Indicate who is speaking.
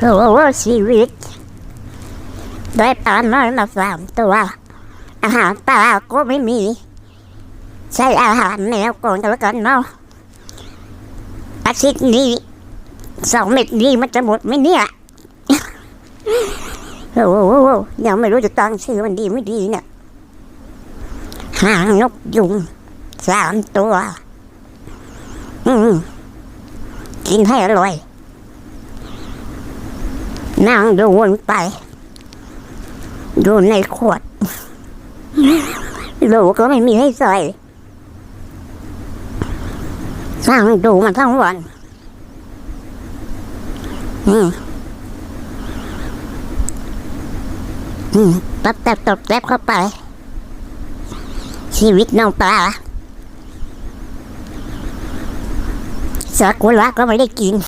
Speaker 1: โอ้โหชีวิต ได้ปลาน้อยมาสามตัว อาหารปลาก็ไม่มี ใช้อาหารแมวก่อนกันแล้วกันเนาะอาทิตย์นี้สองเม็ดนี้มันจะหมดไหมเนี่ยโอ้โหยังไม่รู้จะตั้งชื่อมันดีไม่ดีเนี่ยหางนกยุงสามตัว อืมกินให้อร่อย นั่งดูวนไป ดูในขวดโหลก็ไม่มีให้ใส่นั่งดูมันทั้งวันอืมอืมตับแตบตบแตบเข้าไป ชีวิตน้องปลาสักกุระก็ไม่ได้กิน